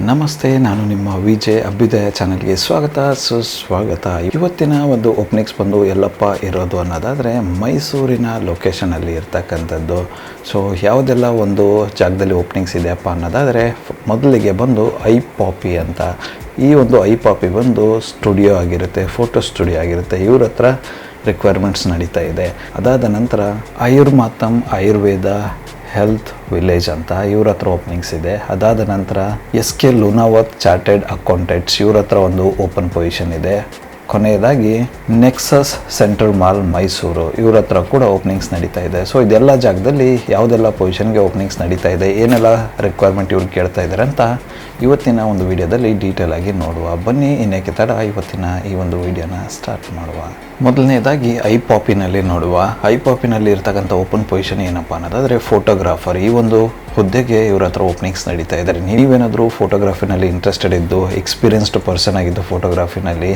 ನಮಸ್ತೆ, ನಾನು ನಿಮ್ಮ ವಿಜಯ್ ಅಭ್ಯುದಯ ಚಾನಲ್ಗೆ ಸ್ವಾಗತ, ಸುಸ್ವಾಗತ. ಇವತ್ತಿನ ಒಂದು ಓಪನಿಂಗ್ಸ್ ಬಂದು ಎಲ್ಲಪ್ಪ ಇರೋದು ಅನ್ನೋದಾದರೆ ಮೈಸೂರಿನ ಲೊಕೇಶನಲ್ಲಿ ಇರ್ತಕ್ಕಂಥದ್ದು. ಸೊ ಯಾವುದೆಲ್ಲ ಒಂದು ಜಾಗದಲ್ಲಿ ಓಪನಿಂಗ್ಸ್ ಇದೆಯಪ್ಪ ಅನ್ನೋದಾದರೆ, ಮೊದಲಿಗೆ ಬಂದು ಐ ಪಾಪಿ ಅಂತ. ಈ ಒಂದು ಐ ಪಾಪಿ ಬಂದು ಸ್ಟುಡಿಯೋ ಆಗಿರುತ್ತೆ ಫೋಟೋ ಸ್ಟುಡಿಯೋ ಆಗಿರುತ್ತೆ. ಇವ್ರ ಹತ್ರ ರಿಕ್ವೈರ್ಮೆಂಟ್ಸ್ ನಡೀತಾ ಇದೆ. ಅದಾದ ನಂತರ ಆಯುರ್ಮಾತಮ್ ಆಯುರ್ವೇದ ಹೆಲ್ತ್ ವಿಲೇಜ್ ಅಂತ ಇವ್ರ ಹತ್ರ ಓಪನಿಂಗ್ಸ್ ಇದೆ. ಅದಾದ ನಂತರ S K Lunawat chartered accountants ಇವ್ರ ಹತ್ರ ಒಂದು ಓಪನ್ ಪೊಸಿಷನ್ ಇದೆ. ಕೊನೆಯದಾಗಿ ನೆಕ್ಸಸ್ ಸೆಂಟ್ರಲ್ ಮಾಲ್ ಮೈಸೂರು ಇವ್ರ ಹತ್ರ ಕೂಡ ಓಪನಿಂಗ್ಸ್ ನಡೀತಾ ಇದೆ. ಸೊ ಇದೆಲ್ಲ ಜಾಗದಲ್ಲಿ ಯಾವುದೆಲ್ಲ ಪೊಸಿಷನ್ಗೆ ಓಪನಿಂಗ್ಸ್ ನಡೀತಾ ಇದೆ, ಏನೆಲ್ಲ ರಿಕ್ವೈರ್ಮೆಂಟ್ ಇವ್ರು ಕೇಳ್ತಾ ಇದ್ದಾರೆ ಅಂತ ಇವತ್ತಿನ ಒಂದು ವಿಡಿಯೋದಲ್ಲಿ ಡೀಟೇಲ್ ಆಗಿ ನೋಡುವ. ಬನ್ನಿ ಇನ್ನೇಕೆ ತಡ ಇವತ್ತಿನ ಈ ಒಂದು ವಿಡಿಯೋನ ಸ್ಟಾರ್ಟ್ ಮಾಡುವ. ಮೊದಲನೇದಾಗಿ ಐ ಪಾಪಿನಲ್ಲಿ ನೋಡುವ. ಐ ಪಾಪಿನಲ್ಲಿ ಇರ್ತಕ್ಕಂಥ ಓಪನ್ ಪೊಸಿಷನ್ ಏನಪ್ಪ ಅನ್ನೋದಾದರೆ ಫೋಟೋಗ್ರಾಫರ್ ಈ ಒಂದು ಹುದ್ದೆಗೆ ಇವ್ರ ಹತ್ರ ಓಪನಿಂಗ್ಸ್ ನಡೀತಾ ಇದ್ದಾರೆ ನೀವೇನಾದರೂ ಫೋಟೋಗ್ರಾಫಿನಲ್ಲಿ ಇಂಟ್ರೆಸ್ಟೆಡ್ ಇದ್ದು ಎಕ್ಸ್ಪೀರಿಯನ್ಸ್ಡ್ ಪರ್ಸನ್ ಆಗಿದ್ದು ಫೋಟೋಗ್ರಫಿನಲ್ಲಿ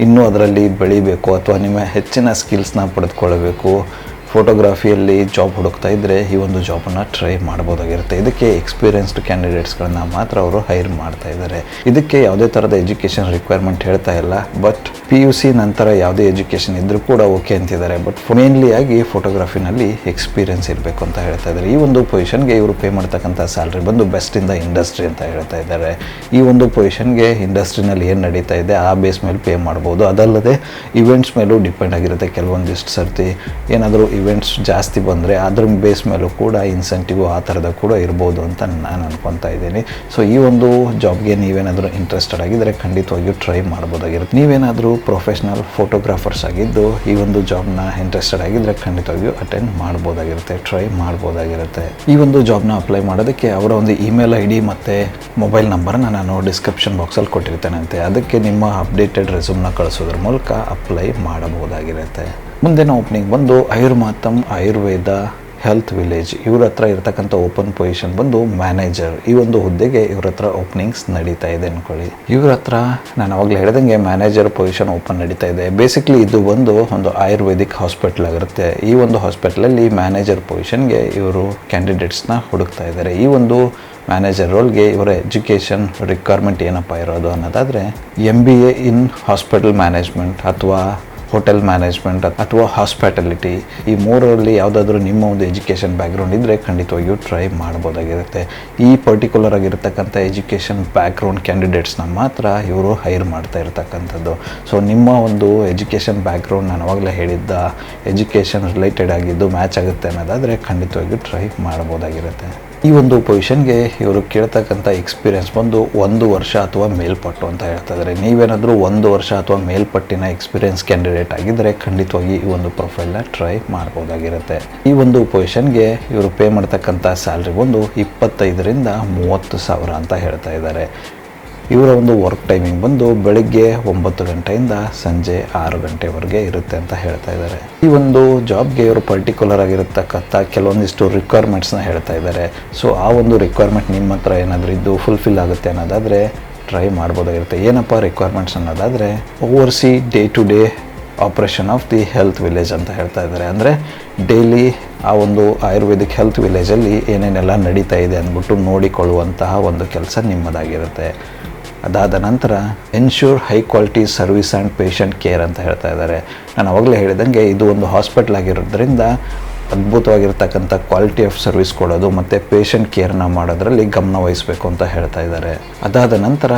ಇನ್ನೂ ಅದರಲ್ಲಿ ಬೆಳಿಬೇಕು ಅಥವಾ ನಿಮ್ಮ ಹೆಚ್ಚಿನ ಸ್ಕಿಲ್ಸ್ನ ಪಡೆದುಕೊಳ್ಳಬೇಕು. ಫೋಟೋಗ್ರಫಿಯಲ್ಲಿ ಜಾಬ್ ಹುಡುಕ್ತಾ ಇದ್ದರೆ ಈ ಒಂದು ಜಾಬನ್ನು ಟ್ರೈ ಮಾಡ್ಬೋದಾಗಿರುತ್ತೆ. ಇದಕ್ಕೆ ಎಕ್ಸ್ಪೀರಿಯನ್ಸ್ಡ್ ಕ್ಯಾಂಡಿಡೇಟ್ಸ್ಗಳನ್ನ ಮಾತ್ರ ಅವರು ಹೈರ್ ಮಾಡ್ತಾ ಇದ್ದಾರೆ ಇದಕ್ಕೆ ಯಾವುದೇ ಥರದ ಎಜುಕೇಷನ್ ರಿಕ್ವೈರ್ಮೆಂಟ್ ಹೇಳ್ತಾ ಇಲ್ಲ. ಬಟ್ ಪಿ ಯು ಸಿ ನಂತರ ಯಾವುದೇ ಎಜುಕೇಷನ್ ಇದ್ದರೂ ಕೂಡ ಓಕೆ ಅಂತಿದ್ದಾರೆ. ಬಟ್ ಮೇನ್ಲಿ ಆಗಿ ಫೋಟೋಗ್ರಾಫಿನಲ್ಲಿ ಎಕ್ಸ್ಪೀರಿಯನ್ಸ್ ಇರಬೇಕು ಅಂತ ಹೇಳ್ತಾ ಇದ್ದಾರೆ ಈ ಒಂದು ಪೊಸಿಷನ್ಗೆ ಇವರು ಪೇ ಮಾಡ್ತಕ್ಕಂಥ ಸ್ಯಾಲ್ರಿ ಬಂದು ಬೆಸ್ಟ್ ಇನ್ ದ ಇಂಡಸ್ಟ್ರಿ ಅಂತ ಹೇಳ್ತಾ ಇದ್ದಾರೆ ಈ ಒಂದು ಪೊಸಿಷನ್ಗೆ ಇಂಡಸ್ಟ್ರಿನಲ್ಲಿ ಏನು ನಡೀತಾ ಇದೆ, ಆ ಬೇಸ್ ಮೇಲೆ ಪೇ ಮಾಡ್ಬೋದು. ಅದಲ್ಲದೆ ಇವೆಂಟ್ಸ್ ಮೇಲೂ ಡಿಪೆಂಡ್ ಆಗಿರುತ್ತೆ. ಕೆಲವೊಂದಿಷ್ಟು ಸರ್ತಿ ಏನಾದರೂ ಇವೆಂಟ್ಸ್ ಜಾಸ್ತಿ ಬಂದರೆ ಅದ್ರ ಬೇಸ್ ಮೇಲೂ ಕೂಡ ಇನ್ಸೆಂಟಿವ್ ಆ ಥರದ ಕೂಡ ಇರ್ಬೋದು ಅಂತ ನಾನು ಅನ್ಕೊತಾ ಇದ್ದೀನಿ. ಸೊ ಈ ಒಂದು ಜಾಬ್ಗೆ ನೀವೇನಾದರೂ ಇಂಟ್ರೆಸ್ಟೆಡ್ ಆಗಿದ್ದರೆ ಖಂಡಿತವಾಗಿಯೂ ಟ್ರೈ ಮಾಡ್ಬೋದಾಗಿರುತ್ತೆ. ನೀವೇನಾದರೂ ಪ್ರೊಫೆಷ್ನಲ್ ಫೋಟೋಗ್ರಾಫರ್ಸ್ ಆಗಿದ್ದು ಈ ಒಂದು ಜಾಬ್ನ ಇಂಟ್ರೆಸ್ಟೆಡ್ ಆಗಿದ್ದರೆ ಖಂಡಿತವಾಗಿಯೂ ಅಟೆಂಡ್ ಮಾಡ್ಬೋದಾಗಿರುತ್ತೆ ಟ್ರೈ ಮಾಡ್ಬೋದಾಗಿರುತ್ತೆ. ಈ ಒಂದು ಜಾಬ್ನ ಅಪ್ಲೈ ಮಾಡೋದಕ್ಕೆ ಅವರ ಒಂದು ಇಮೇಲ್ ಐ ಡಿ ಮತ್ತು ಮೊಬೈಲ್ ನಂಬರ್ನ ನಾನು ಡಿಸ್ಕ್ರಿಪ್ಷನ್ ಬಾಕ್ಸಲ್ಲಿ ಕೊಟ್ಟಿರ್ತೇನಂತೆ. ಅದಕ್ಕೆ ನಿಮ್ಮ ಅಪ್ಡೇಟೆಡ್ ರೆಸ್ಯೂಮ್ನ ಕಳಿಸೋದ್ರ ಮೂಲಕ ಅಪ್ಲೈ ಮಾಡಬಹುದಾಗಿರುತ್ತೆ. ಮುಂದಿನ ಓಪನಿಂಗ್ ಬಂದು ಆಯುರ್ಮಾತಮ್ ಆಯುರ್ವೇದ ಹೆಲ್ತ್ ವಿಲೇಜ್ ಇವ್ರ ಹತ್ರ ಇರತಕ್ಕಂಥ ಓಪನ್ ಪೊಸಿಷನ್ ಬಂದು ಮ್ಯಾನೇಜರ್ ಈ ಒಂದು ಹುದ್ದೆಗೆ ಇವ್ರ ಹತ್ರ ಓಪನಿಂಗ್ಸ್ ನಡೀತಾ ಇದೆ ಅನ್ಕೊಳ್ಳಿ. ಇವ್ರ ಹತ್ರ ನಾನು ಅವಾಗಲೇ ಹೇಳಿದಂಗೆ ಮ್ಯಾನೇಜರ್ ಪೊಸಿಷನ್ ಓಪನ್ ನಡೀತಾ ಇದೆ. ಬೇಸಿಕ್ಲಿ ಇದು ಬಂದು ಒಂದು ಆಯುರ್ವೇದಿಕ್ ಹಾಸ್ಪಿಟಲ್ ಆಗಿರುತ್ತೆ. ಈ ಒಂದು ಹಾಸ್ಪಿಟಲಲ್ಲಿ ಮ್ಯಾನೇಜರ್ ಪೊಸಿಷನ್ಗೆ ಇವರು ಕ್ಯಾಂಡಿಡೇಟ್ಸ್ನ ಹುಡುಕ್ತಾ ಇದ್ದಾರೆ ಈ ಒಂದು ಮ್ಯಾನೇಜರ್ ರೋಲ್ಗೆ ಇವರ ಎಜುಕೇಷನ್ ರಿಕ್ವೈರ್ಮೆಂಟ್ ಏನಪ್ಪ ಇರೋದು ಅನ್ನೋದಾದರೆ M B A in hospital management ಅಥವಾ ಹೋಟೆಲ್ ಮ್ಯಾನೇಜ್ಮೆಂಟ್ ಅಥವಾ ಹಾಸ್ಪಿಟಾಲಿಟಿ ಈ ಮೂರರಲ್ಲಿ ಯಾವುದಾದ್ರೂ ನಿಮ್ಮ ಒಂದು ಎಜುಕೇಷನ್ ಬ್ಯಾಕ್ಗ್ರೌಂಡ್ ಇದ್ದರೆ ಖಂಡಿತವಾಗಿಯೂ ಟ್ರೈ ಮಾಡ್ಬೋದಾಗಿರುತ್ತೆ. ಈ ಪರ್ಟಿಕ್ಯುಲರ್ ಆಗಿರ್ತಕ್ಕಂಥ ಎಜುಕೇಷನ್ ಬ್ಯಾಕ್ಗ್ರೌಂಡ್ ಕ್ಯಾಂಡಿಡೇಟ್ಸ್ನ ಮಾತ್ರ ಇವರು ಹೈರ್ ಮಾಡ್ತಾ ಇರ್ತಕ್ಕಂಥದ್ದು. ಸೊ ನಿಮ್ಮ ಒಂದು ಎಜುಕೇಷನ್ ಬ್ಯಾಕ್ಗ್ರೌಂಡ್ ನಾನು ಅವಾಗಲೇ ಹೇಳಿದ್ದ ಎಜುಕೇಷನ್ ರಿಲೇಟೆಡ್ ಆಗಿದ್ದು ಮ್ಯಾಚ್ ಆಗುತ್ತೆ ಅನ್ನೋದಾದರೆ ಖಂಡಿತವಾಗಿಯೂ ಟ್ರೈ ಮಾಡ್ಬೋದಾಗಿರುತ್ತೆ. ಈ ಒಂದು ಪೊಸಿಷನ್ಗೆ ಇವರು ಕೇಳ್ತಕ್ಕಂಥ ಎಕ್ಸ್ಪೀರಿಯನ್ಸ್ ಬಂದು ಒಂದು ವರ್ಷ ಅಥವಾ ಮೇಲ್ಪಟ್ಟು ಅಂತ ಹೇಳ್ತಾ ಇದ್ದಾರೆ ನೀವೇನಾದರೂ ಒಂದು ವರ್ಷ ಅಥವಾ ಮೇಲ್ಪಟ್ಟಿನ ಎಕ್ಸ್ಪೀರಿಯನ್ಸ್ ಕ್ಯಾಂಡಿಡೇಟ್ ಆಗಿದ್ದರೆ ಖಂಡಿತವಾಗಿ ಈ ಒಂದು ಪ್ರೊಫೈಲ್ನ ಟ್ರೈ ಮಾಡ್ಬೋದಾಗಿರುತ್ತೆ. ಈ ಒಂದು ಪೊಸಿಷನ್ಗೆ ಇವರು ಪೇ ಮಾಡ್ತಕ್ಕಂಥ ಸ್ಯಾಲ್ರಿ ಬಂದು ಇಪ್ಪತ್ತೈದರಿಂದ ಮೂವತ್ತು ಸಾವಿರ ಅಂತ ಹೇಳ್ತಾ ಇದ್ದಾರೆ ಇವರ ಒಂದು ವರ್ಕ್ ಟೈಮಿಂಗ್ ಬಂದು ಬೆಳಿಗ್ಗೆ ಒಂಬತ್ತು ಗಂಟೆಯಿಂದ ಸಂಜೆ ಆರು ಗಂಟೆವರೆಗೆ ಇರುತ್ತೆ ಅಂತ ಹೇಳ್ತಾ ಇದ್ದಾರೆ. ಈ ಒಂದು ಜಾಬ್ಗೆ ಇವರು ಪರ್ಟಿಕ್ಯುಲರ್ ಆಗಿರತಕ್ಕಂಥ ಕೆಲವೊಂದಿಷ್ಟು ರಿಕ್ವೈರ್ಮೆಂಟ್ಸ್ನ ಹೇಳ್ತಾ ಇದ್ದಾರೆ. ಸೊ ಆ ಒಂದು ರಿಕ್ವೈರ್ಮೆಂಟ್ ನಿಮ್ಮ ಹತ್ರ ಏನಾದರೂ ಇದ್ದು ಫುಲ್ಫಿಲ್ ಆಗುತ್ತೆ ಅನ್ನೋದಾದರೆ ಟ್ರೈ ಮಾಡ್ಬೋದಾಗಿರುತ್ತೆ. ಏನಪ್ಪ ರಿಕ್ವೈರ್ಮೆಂಟ್ಸ್ ಅನ್ನೋದಾದರೆ oversee day to day operation of the health village ಅಂತ ಹೇಳ್ತಾ ಇದ್ದಾರೆ. ಅಂದರೆ ಡೈಲಿ ಆ ಒಂದು ಆಯುರ್ವೇದಿಕ್ ಹೆಲ್ತ್ ವಿಲೇಜಲ್ಲಿ ಏನೇನೆಲ್ಲ ನಡೀತಾ ಇದೆ ಅಂದ್ಬಿಟ್ಟು ನೋಡಿಕೊಳ್ಳುವಂತಹ ಒಂದು ಕೆಲಸ ನಿಮ್ಮದಾಗಿರುತ್ತೆ. ಅದಾದ ನಂತರ ensure high quality service and patient care ಅಂತ ಹೇಳ್ತಾ ಇದ್ದಾರೆ. ನಾನು ಅವಾಗಲೇ ಹೇಳಿದಂಗೆ ಇದು ಒಂದು ಹಾಸ್ಪಿಟ್ಲ್ ಆಗಿರೋದ್ರಿಂದ ಅದ್ಭುತವಾಗಿರ್ತಕ್ಕಂಥ ಕ್ವಾಲಿಟಿ ಆಫ್ ಸರ್ವಿಸ್ ಕೊಡೋದು ಮತ್ತು ಪೇಷಂಟ್ ಕೇರ್ನ ಮಾಡೋದ್ರಲ್ಲಿ ಗಮನ ವಹಿಸಬೇಕು ಅಂತ ಹೇಳ್ತಾ ಇದ್ದಾರೆ. ಅದಾದ ನಂತರ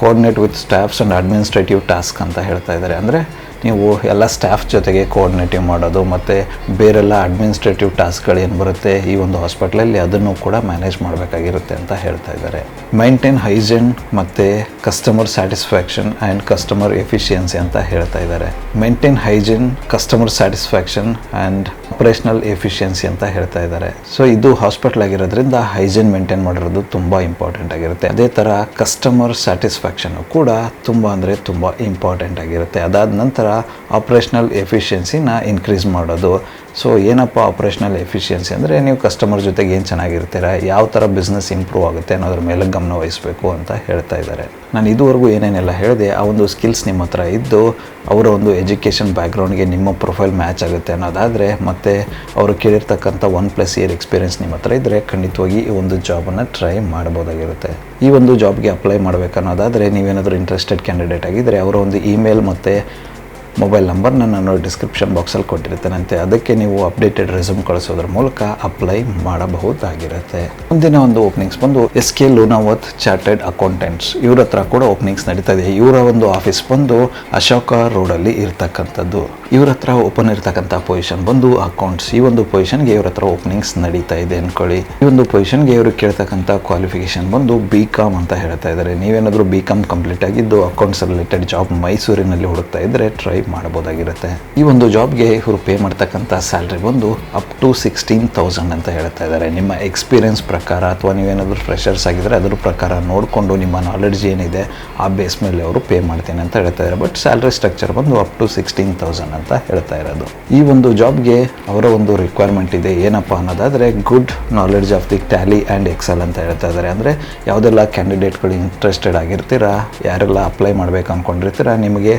coordinate with staffs and administrative task ಅಂತ ಹೇಳ್ತಾ ಇದ್ದಾರೆ. ಅಂದರೆ ನೀವು ಎಲ್ಲ ಸ್ಟಾಫ್ ಜೊತೆಗೆ ಕೋಆರ್ಡಿನೇಟಿವ್ ಮಾಡೋದು, ಮತ್ತು ಬೇರೆಲ್ಲ ಅಡ್ಮಿನಿಸ್ಟ್ರೇಟಿವ್ ಟಾಸ್ಕ್ಗಳು ಏನು ಬರುತ್ತೆ, ಈ ಒಂದು ಹಾಸ್ಪಿಟ್ಲಲ್ಲಿ ಅದನ್ನು ಕೂಡ ಮ್ಯಾನೇಜ್ ಮಾಡಬೇಕಾಗಿರುತ್ತೆ ಅಂತ ಹೇಳ್ತಾ ಇದ್ದಾರೆ. ಮೈಂಟೈನ್ ಹೈಜೆನ್ ಮತ್ತು customer satisfaction and customer efficiency ಅಂತ ಹೇಳ್ತಾ ಇದ್ದಾರೆ. Maintain hygiene customer satisfaction and operational efficiency ಅಂತ ಹೇಳ್ತಾ ಇದ್ದಾರೆ. ಸೊ ಇದು ಹಾಸ್ಪಿಟಲ್ ಆಗಿರೋದ್ರಿಂದ ಹೈಜಿನ್ ಮೇಂಟೈನ್ ಮಾಡಿರೋದು ತುಂಬ ಇಂಪಾರ್ಟೆಂಟ್ ಆಗಿರುತ್ತೆ. ಅದೇ ಥರ ಕಸ್ಟಮರ್ ಸ್ಯಾಟಿಸ್ಫ್ಯಾಕ್ಷನ್ ಕೂಡ ತುಂಬ ಅಂದರೆ ತುಂಬ ಇಂಪಾರ್ಟೆಂಟ್ ಆಗಿರುತ್ತೆ. ಅದಾದ ನಂತರ ಆಪ್ರೇಷ್ನಲ್ ಎಫಿಷಿಯನ್ಸಿನ ಇನ್ಕ್ರೀಸ್ ಮಾಡೋದು. ಸೊ ಏನಪ್ಪ ಆಪ್ರೇಷ್ನಲ್ ಎಫಿಷಿಯನ್ಸಿ ಅಂದರೆ ನೀವು ಕಸ್ಟಮರ್ ಜೊತೆಗೆ ಏನು ಚೆನ್ನಾಗಿರ್ತೀರಾ, ಯಾವ ಥರ ಬಿಸ್ನೆಸ್ ಇಂಪ್ರೂವ್ ಆಗುತ್ತೆ ಅನ್ನೋದ್ರ ಮೇಲೆ ಗಮನ ವಹಿಸಬೇಕು ಅಂತ ಹೇಳ್ತಾ ಇದ್ದಾರೆ. ನಾನು ಇದುವರೆಗೂ ಏನೇನೆಲ್ಲ ಹೇಳಿದೆ, ಆ ಒಂದು ಸ್ಕಿಲ್ಸ್ ನಿಮ್ಮ ಹತ್ರ ಇದ್ದು, ಅವರ ಒಂದು ಎಜುಕೇಷನ್ ಬ್ಯಾಕ್ಗ್ರೌಂಡ್ಗೆ ನಿಮ್ಮ ಪ್ರೊಫೈಲ್ ಮ್ಯಾಚ್ ಆಗುತ್ತೆ ಅನ್ನೋದಾದರೆ, ಮತ್ತು ಅವರು ಕೇಳಿರ್ತಕ್ಕಂಥ ಒನ್ ಪ್ಲಸ್ ಇಯರ್ ಎಕ್ಸ್ಪೀರಿಯನ್ಸ್ ನಿಮ್ಮ ಹತ್ರ ಇದ್ದರೆ ಖಂಡಿತವಾಗಿ ಈ ಒಂದು ಜಾಬನ್ನು ಟ್ರೈ ಮಾಡ್ಬೋದಾಗಿರುತ್ತೆ. ಈ ಒಂದು ಜಾಬ್ಗೆ ಅಪ್ಲೈ ಮಾಡಬೇಕನ್ನೋದಾದರೆ ನೀವೇನಾದರೂ ಇಂಟ್ರೆಸ್ಟೆಡ್ ಕ್ಯಾಂಡಿಡೇಟ್ ಆಗಿದ್ದರೆ ಅವರ ಒಂದು ಇಮೇಲ್ ಮತ್ತು ಮೊಬೈಲ್ ನಂಬರ್ನ ನಾನು ಡಿಸ್ಕ್ರಿಪ್ಷನ್ ಬಾಕ್ಸಲ್ಲಿ ಕೊಟ್ಟಿರ್ತೇನಂತೆ ಅದಕ್ಕೆ ನೀವು ಅಪ್ಡೇಟೆಡ್ ರೆಸ್ಯೂಮ್ ಕಳಿಸೋದ್ರ ಮೂಲಕ ಅಪ್ಲೈ ಮಾಡಬಹುದಾಗಿರುತ್ತೆ. ಮುಂದಿನ ಒಂದು ಓಪನಿಂಗ್ಸ್ ಬಂದು S K Lunawat chartered accountants ಇವ್ರ ಹತ್ರ ಕೂಡ ಓಪನಿಂಗ್ಸ್ ನಡೀತಾ ಇದೆ ಇವರ ಒಂದು ಆಫೀಸ್ ಬಂದು ಅಶೋಕ ರೋಡಲ್ಲಿ ಇರ್ತಕ್ಕಂಥದ್ದು. ಇವ್ರ ಹತ್ರ ಓಪನ್ ಇರ್ತಕ್ಕಂಥ ಪೊಸಿಷನ್ ಬಂದು ಅಕೌಂಟ್ಸ್ ಈ ಒಂದು ಪೊಸಿಷನ್ಗೆ ಇವ್ರ ಹತ್ರ ಓಪನಿಂಗ್ಸ್ ನಡೀತಾ ಇದೆ ಅನ್ಕೊಳ್ಳಿ. ಈ ಒಂದು ಪೊಸಿಷನ್ಗೆ ಇವರು ಕೇಳ್ತಕ್ಕಂಥ ಕ್ವಾಲಿಫಿಕೇಶನ್ ಬಂದು ಬಿ ಕಾಮ್ ಅಂತ ಹೇಳ್ತಾ ಇದ್ದಾರೆ ನೀವೇನಾದರೂ ಬಿ ಕಾಮ್ ಕಂಪ್ಲೀಟ್ ಆಗಿದ್ದು ಅಕೌಂಟ್ಸ್ ರಿಲೇಟೆಡ್ ಜಾಬ್ ಮೈಸೂರಿನಲ್ಲಿ ಹುಡುಕ್ತಾ ಇದ್ದರೆ ಟ್ರೈ ಮಾಡಬಹುದಾಗಿರುತ್ತೆ. ಈ ಒಂದು ಜಾಬ್ಗೆ ಇವರು ಪೇ ಮಾಡ್ತಕ್ಕಂಥ ಸ್ಯಾಲ್ರಿ ಬಂದು ಅಪ್ ಟು ಸಿಕ್ಸ್ಟೀನ್ ತೌಸಂಡ್ ಅಂತ ಹೇಳ್ತಾ ಇದ್ದಾರೆ. ನಿಮ್ಮ ಎಕ್ಸ್ಪೀರಿಯನ್ಸ್ ಪ್ರಕಾರ ಅಥವಾ ನೀವೇನಾದರೂ ಫ್ರೆಷರ್ಸ್ ಆಗಿದ್ದರೆ ಅದ್ರ ಪ್ರಕಾರ ನೋಡಿಕೊಂಡು ನಿಮ್ಮ ನಾಲೆಡ್ಜ್ ಏನಿದೆ, ಆ ಬೇಸ್ ಮೇಲೆ ಅವರು ಪೇ ಮಾಡ್ತೀನಿ ಅಂತ ಹೇಳ್ತಾ ಇದ್ದಾರೆ. ಬಟ್ ಸ್ಯಾಲ್ರಿ ಸ್ಟ್ರಕ್ಚರ್ ಬಂದು ಅಪ್ ಟು ಸಿಕ್ಸ್ಟೀನ್ ತೌಸಂಡ್ ಅಂತ ಹೇಳ್ತಾ ಇರೋದು. ಈ ಒಂದು ಜಾಬ್ಗೆ ಅವರ ಒಂದು ರಿಕ್ವೈರ್ಮೆಂಟ್ ಇದೆ. ಏನಪ್ಪ ಅನ್ನೋದಾದರೆ good knowledge of the Tally and Excel ಅಂತ ಹೇಳ್ತಾ ಇದ್ದಾರೆ. ಅಂದರೆ ಯಾವುದೆಲ್ಲ ಕ್ಯಾಂಡಿಡೇಟ್ಗಳು ಇಂಟ್ರೆಸ್ಟೆಡ್ ಆಗಿರ್ತೀರಾ, ಯಾರೆಲ್ಲ ಅಪ್ಲೈ ಮಾಡ್ಬೇಕು ಅಂದ್ಕೊಂಡಿರ್ತೀರಾ ನಿಮಗೆ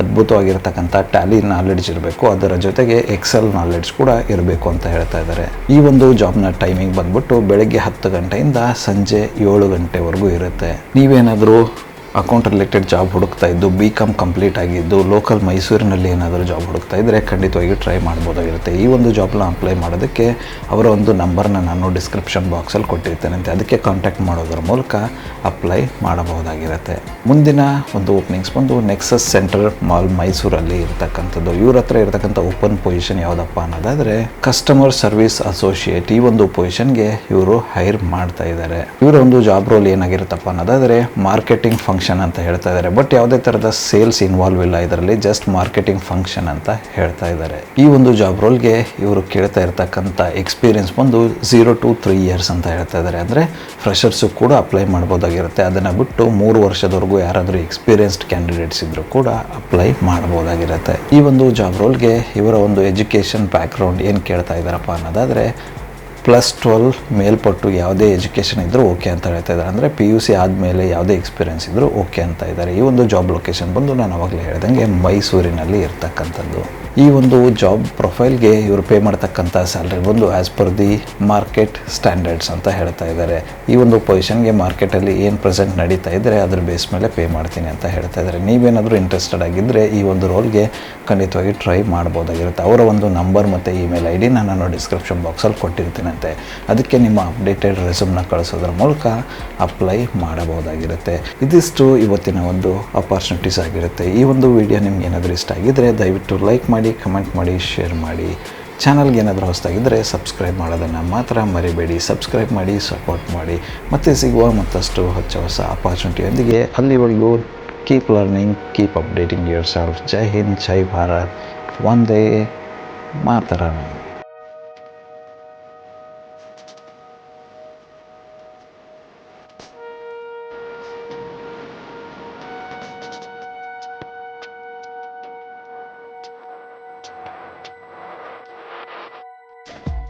ಅದ್ಭುತವಾಗಿರ್ತಕ್ಕಂಥ ಟ್ಯಾಲಿ ನಾಲೆಡ್ಜ್ ಇರಬೇಕು. ಅದರ ಜೊತೆಗೆ ಎಕ್ಸೆಲ್ ನಾಲೆಡ್ಜ್ ಕೂಡ ಇರಬೇಕು ಅಂತ ಹೇಳ್ತಾ ಇದ್ದಾರೆ. ಈ ಒಂದು ಜಾಬ್ನ ಟೈಮಿಂಗ್ ಬಂದ್ಬಿಟ್ಟು ಬೆಳಗ್ಗೆ ಹತ್ತು ಗಂಟೆಯಿಂದ ಸಂಜೆ ಏಳು ಗಂಟೆವರೆಗೂ ಇರುತ್ತೆ. ನೀವೇನಾದರೂ ಅಕೌಂಟ್ ರಿಲೇಟೆಡ್ ಜಾಬ್ ಹುಡುಕ್ತಾ ಇದ್ದು ಬಿ ಕಾಮ್ ಕಂಪ್ಲೀಟ್ ಆಗಿದ್ದು ಲೋಕಲ್ ಮೈಸೂರಿನಲ್ಲಿ ಏನಾದರೂ ಜಾಬ್ ಹುಡುಕ್ತಾ ಇದ್ದರೆ ಖಂಡಿತವಾಗಿ ಟ್ರೈ ಮಾಡ್ಬೋದಾಗಿರುತ್ತೆ. ಈ ಒಂದು ಜಾಬ್ನ ಅಪ್ಲೈ ಮಾಡೋದಕ್ಕೆ ಅವರ ಒಂದು ನಂಬರ್ನ ನಾನು ಡಿಸ್ಕ್ರಿಪ್ಷನ್ ಬಾಕ್ಸಲ್ಲಿ ಕೊಟ್ಟಿರ್ತೇನೆ ಅದಕ್ಕೆ ಕಾಂಟ್ಯಾಕ್ಟ್ ಮಾಡೋದ್ರ ಮೂಲಕ ಅಪ್ಲೈ ಮಾಡಬಹುದಾಗಿರುತ್ತೆ. ಮುಂದಿನ ಒಂದು ಓಪನಿಂಗ್ಸ್ ಬಂದು ನೆಕ್ಸಸ್ ಸೆಂಟರ್ ಮಾಲ್ ಮೈಸೂರಲ್ಲಿ ಇರ್ತಕ್ಕಂಥದ್ದು. ಇವ್ರ ಹತ್ರ ಇರತಕ್ಕಂಥ ಓಪನ್ ಪೊಸಿಷನ್ ಯಾವುದಪ್ಪ ಅನ್ನೋದಾದರೆ ಕಸ್ಟಮರ್ ಸರ್ವಿಸ್ ಅಸೋಸಿಯೇಟ್ ಈ ಒಂದು ಪೊಸಿಷನ್ಗೆ ಇವರು ಹೈರ್ ಮಾಡ್ತಾ ಇದ್ದಾರೆ ಇವರ ಒಂದು ಜಾಬ್ ರೋಲ್ ಏನಾಗಿರುತ್ತಪ್ಪ ಅನ್ನೋದಾದರೆ ಮಾರ್ಕೆಟಿಂಗ್ ಫಂಕ್ಷನ್ ಅಂತ ಹೇಳ್ತಾ ಇದ್ದಾರೆ. ಬಟ್ ಯಾವುದೇ ಥರದ ಸೇಲ್ಸ್ ಇನ್ವಾಲ್ವ್ ಇಲ್ಲ ಇದರಲ್ಲಿ ಜಸ್ಟ್ ಮಾರ್ಕೆಟಿಂಗ್ ಫಂಕ್ಷನ್ ಅಂತ ಹೇಳ್ತಾ ಇದ್ದಾರೆ. ಈ ಒಂದು ಜಾಬ್ ರೋಲ್ಗೆ ಇವರು ಕೇಳ್ತಾ ಇರ್ತಕ್ಕಂಥ ಎಕ್ಸ್ಪೀರಿಯನ್ಸ್ ಬಂದು ಝೀರೋ ಟು ತ್ರೀ ಇಯರ್ಸ್ ಅಂತ ಹೇಳ್ತಾ ಇದ್ದಾರೆ. ಅಂದರೆ ಫ್ರೆಷರ್ಸು ಕೂಡ ಅಪ್ಲೈ ಮಾಡ್ಬೋದಾಗಿರುತ್ತೆ. ಅದನ್ನು ಬಿಟ್ಟು ಮೂರು ವರ್ಷದವರೆಗೂ ಯಾರಾದರೂ ಎಕ್ಸ್ಪೀರಿಯನ್ಸ್ಡ್ ಕ್ಯಾಂಡಿಡೇಟ್ಸ್ ಇದ್ದರೂ ಕೂಡ ಅಪ್ಲೈ ಮಾಡ್ಬೋದಾಗಿರುತ್ತೆ. ಈ ಒಂದು ಜಾಬ್ ರೋಲ್ಗೆ ಇವರ ಒಂದು ಎಜುಕೇಷನ್ ಬ್ಯಾಕ್ಗ್ರೌಂಡ್ ಏನು ಕೇಳ್ತಾ ಇದ್ದಾರಪ್ಪ ಅನ್ನೋದಾದರೆ ಪ್ಲಸ್ ಟ್ವೆಲ್ ಮೇಲ್ಪಟ್ಟು ಯಾವುದೇ ಎಜುಕೇಷನ್ ಇದ್ದರೂ ಓಕೆ ಅಂತ ಹೇಳ್ತಾ ಇದ್ದಾರೆ. ಅಂದರೆ ಪಿ ಯು ಸಿ ಆದಮೇಲೆ ಯಾವುದೇ ಎಕ್ಸ್ಪೀರಿಯೆನ್ಸ್ ಇದ್ದರೂ ಓಕೆ ಅಂತ ಇದ್ದಾರೆ. ಈ ಒಂದು ಜಾಬ್ ಲೊಕೇಶನ್ ಬಂದು ನಾನು ಅವಾಗಲೇ ಹೇಳ್ದಂಗೆ ಮೈಸೂರಿನಲ್ಲಿ ಇರ್ತಕ್ಕಂಥದ್ದು. ಈ ಒಂದು ಜಾಬ್ ಪ್ರೊಫೈಲ್ಗೆ ಇವರು ಪೇ ಮಾಡ್ತಕ್ಕಂಥ ಸ್ಯಾಲ್ರಿ ಬಂದು as per the market standards ಅಂತ ಹೇಳ್ತಾ ಇದ್ದಾರೆ. ಈ ಒಂದು ಪೊಸಿಷನ್ಗೆ ಮಾರ್ಕೆಟಲ್ಲಿ ಏನು ಪ್ರೆಸೆಂಟ್ ನಡೀತಾ ಇದ್ದರೆ ಅದ್ರ ಬೇಸ್ ಮೇಲೆ ಪೇ ಮಾಡ್ತೀನಿ ಅಂತ ಹೇಳ್ತಾ ಇದ್ದಾರೆ. ನೀವೇನಾದರೂ ಇಂಟ್ರೆಸ್ಟೆಡ್ ಆಗಿದ್ದರೆ ಈ ಒಂದು ರೋಲ್ಗೆ ಖಂಡಿತವಾಗಿ ಟ್ರೈ ಮಾಡ್ಬೋದಾಗಿರುತ್ತೆ. ಅವರ ಒಂದು ನಂಬರ್ ಮತ್ತು ಇಮೇಲ್ ಐ ಡಿನ ನಾನು ಡಿಸ್ಕ್ರಿಪ್ಷನ್ ಬಾಕ್ಸಲ್ಲಿ ಕೊಟ್ಟಿರ್ತೀನಂತೆ ಅದಕ್ಕೆ ನಿಮ್ಮ ಅಪ್ಡೇಟೆಡ್ ರೆಸ್ಯೂಮ್ನ ಕಳಿಸೋದ್ರ ಮೂಲಕ ಅಪ್ಲೈ ಮಾಡಬಹುದಾಗಿರುತ್ತೆ. ಇದಿಷ್ಟು ಇವತ್ತಿನ ಒಂದು ಅಪಾರ್ಚುನಿಟೀಸ್ ಆಗಿರುತ್ತೆ. ಈ ಒಂದು ವಿಡಿಯೋ ನಿಮ್ಗೆ ಏನಾದರೂ ಇಷ್ಟ ಆಗಿದ್ದರೆ ದಯವಿಟ್ಟು ಲೈಕ್ ಮಾಡಿ ಕಮೆಂಟ್ ಮಾಡಿ ಶೇರ್ ಮಾಡಿ. ಚಾನಲ್ಗೆ ಏನಾದರೂ ಹೊಸದಾಗಿದ್ದರೆ ಸಬ್ಸ್ಕ್ರೈಬ್ ಮಾಡೋದನ್ನು ಮಾತ್ರ ಮರಿಬೇಡಿ. ಸಬ್ಸ್ಕ್ರೈಬ್ ಮಾಡಿ ಸಪೋರ್ಟ್ ಮಾಡಿ. ಮತ್ತೆ ಸಿಗುವ ಮತ್ತಷ್ಟು ಹೊಸ ಹೊಸ ಅಪಾರ್ಚುನಿಟಿಯೊಂದಿಗೆ ಅಲ್ಲಿವರೆಗೂ keep learning keep updating yourself ಜೈ ಹಿಂದ್, ಜೈ ಭಾರತ್. ಒಂದೇ ಮಾತರಂ